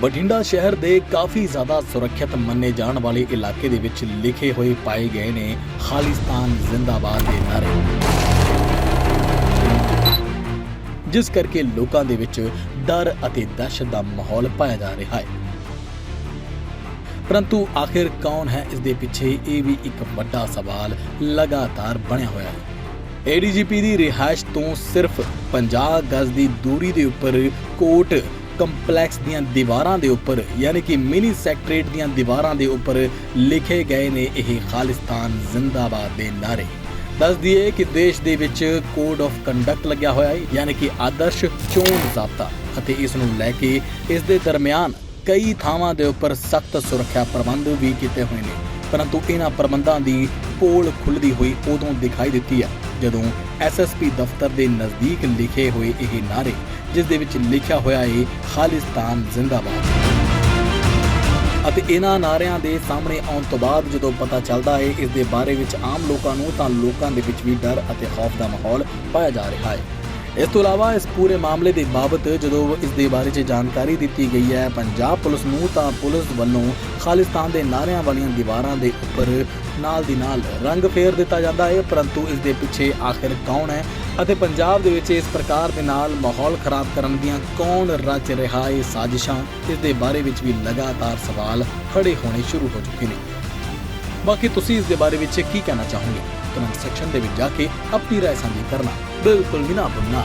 ਬਠਿੰਡਾ ਸ਼ਹਿਰ ਦੇ ਕਾਫੀ ਜ਼ਿਆਦਾ ਸੁਰੱਖਿਅਤ ਮੰਨੇ ਜਾਣ ਵਾਲੇ ਇਲਾਕੇ ਦੇ ਵਿੱਚ ਲਿਖੇ ਹੋਏ ਪਾਏ ਗਏ ਨੇ ਖਾਲਿਸਤਾਨ ਜ਼ਿੰਦਾਬਾਦ ਦੇ ਨਾਰੇ ਜਿਸ ਕਰਕੇ ਲੋਕਾਂ ਦੇ ਵਿੱਚ ਡਰ ਅਤੇ ਦਹਿਸ਼ਤ ਦਾ ਮਾਹੌਲ ਪਾਇਆ ਜਾ ਰਿਹਾ ਹੈ। ਪਰੰਤੂ ਆਖਿਰ ਕੌਣ ਹੈ ਇਸ ਦੇ ਪਿੱਛੇ, ਇਹ ਵੀ ਇੱਕ ਵੱਡਾ ਸਵਾਲ ਲਗਾਤਾਰ ਬਣਿਆ ਹੋਇਆ ਹੈ। ਏਡੀਜੀਪੀ ਦੀ ਰਿਹਾਇਸ਼ ਤੋਂ ਸਿਰਫ 50 ਗਜ਼ ਦੀ ਦੂਰੀ ਦੇ ਉੱਪਰ ਕੋਟ ਕੰਪਲੈਕਸ ਦੀਆਂ ਦੀਵਾਰਾਂ ਦੇ ਉੱਪਰ, ਯਾਨੀ ਕਿ ਮਿਨੀ ਸੈਕਟਰੇਟ ਦੀਆਂ ਦੀਵਾਰਾਂ ਦੇ ਉੱਪਰ ਲਿਖੇ ਗਏ ਨੇ ਇਹ ਖਾਲਿਸਤਾਨ ਜ਼ਿੰਦਾਬਾਦ ਦੇ ਨਾਰੇ। ਦੱਸ ਦਈਏ ਕਿ ਦੇਸ਼ ਦੇ ਵਿੱਚ ਕੋਡ ਆਫ ਕੰਡਕਟ ਲੱਗਿਆ ਹੋਇਆ ਹੈ, ਯਾਨੀ ਕਿ ਆਦਰਸ਼ ਚੋਣ ਜ਼ਾਬਤਾ ਅਤੇ ਇਸ ਨੂੰ ਲੈ ਕੇ ਇਸ ਦੇ ਦਰਮਿਆਨ ਕਈ ਥਾਵਾਂ ਦੇ ਉੱਪਰ ਸਖਤ ਸੁਰੱਖਿਆ ਪ੍ਰਬੰਧ ਵੀ ਕੀਤੇ ਹੋਏ ਨੇ। ਪਰੰਤੂ ਇਹਨਾਂ ਪ੍ਰਬੰਧਾਂ ਦੀ ਪੋਲ ਖੁੱਲਦੀ ਹੋਈ ਉਦੋਂ ਦਿਖਾਈ ਦਿੱਤੀ ਹੈ ਜਦੋਂ ਐਸਐਸਪੀ ਦਫ਼ਤਰ ਦੇ ਨਜ਼ਦੀਕ ਲਿਖੇ ਹੋਏ ਇਹ ਨਾਰੇ ਜਿਸ ਦੇ ਵਿੱਚ ਲਿਖਿਆ ਹੋਇਆ ਹੈ ਖਾਲਿਸਤਾਨ ਜ਼ਿੰਦਾਬਾਦ। ਅਤੇ ਇਹਨਾਂ ਨਾਰਿਆਂ ਦੇ ਸਾਹਮਣੇ ਆਉਣ ਤੋਂ ਬਾਅਦ ਜਦੋਂ ਪਤਾ ਚੱਲਦਾ ਹੈ ਇਸ ਦੇ ਬਾਰੇ ਵਿੱਚ ਆਮ ਲੋਕਾਂ ਨੂੰ, ਤਾਂ ਲੋਕਾਂ ਦੇ ਵਿੱਚ ਵੀ ਡਰ ਅਤੇ ਖੌਫ ਦਾ ਮਾਹੌਲ ਪਾਇਆ ਜਾ ਰਿਹਾ ਹੈ ਇਸ ਤੋਂ ਇਲਾਵਾ ਇਸ ਪੂਰੇ ਮਾਮਲੇ ਦੇ ਬਾਬਤ ਜਦੋਂ ਇਸ ਦੇ ਬਾਰੇ 'ਚ ਜਾਣਕਾਰੀ ਦਿੱਤੀ ਗਈ ਹੈ ਪੰਜਾਬ ਪੁਲਿਸ ਨੂੰ, ਤਾਂ ਪੁਲਿਸ ਵੱਲੋਂ ਖਾਲਿਸਤਾਨ ਦੇ ਨਾਰਿਆਂ ਵਾਲੀਆਂ ਦੀਵਾਰਾਂ ਦੇ ਉੱਪਰ ਨਾਲ ਦੀ ਨਾਲ ਰੰਗ ਫੇਰ ਦਿੱਤਾ ਜਾਂਦਾ ਹੈ, ਪਰੰਤੂ ਇਸ ਦੇ ਪਿੱਛੇ ਆਖਿਰ ਕੌਣ ਹੈ ਅਤੇ ਪੰਜਾਬ ਦੇ ਵਿੱਚ ਇਸ ਪ੍ਰਕਾਰ ਦੇ ਨਾਲ ਮਾਹੌਲ ਖਰਾਬ ਕਰਨ ਦੀਆਂ ਕੌਣ ਰਚ ਰਿਹਾ ਹੈ ਸਾਜ਼ਿਸ਼ਾਂ ਇਸ ਦੇ ਬਾਰੇ ਵਿੱਚ ਵੀ ਲਗਾਤਾਰ ਸਵਾਲ ਖੜੇ ਹੋਣੇ ਸ਼ੁਰੂ ਹੋ ਚੁੱਕੇ ਨੇ। ਬਾਕੀ ਤੁਸੀਂ ਇਸ ਦੇ ਬਾਰੇ ਵਿੱਚ ਕੀ ਕਹਿਣਾ ਚਾਹੋਗੇ? ਕਮੈਂਟ ਸੈਕਸ਼ਨ ਦੇ ਵਿੱਚ ਜਾ ਕੇ ਆਪਣੀ رائے ਸਾਂਝੀ ਕਰਨਾ ਬਿਲਕੁਲ ਵੀ ਨਾ ਭੁੱਲਣਾ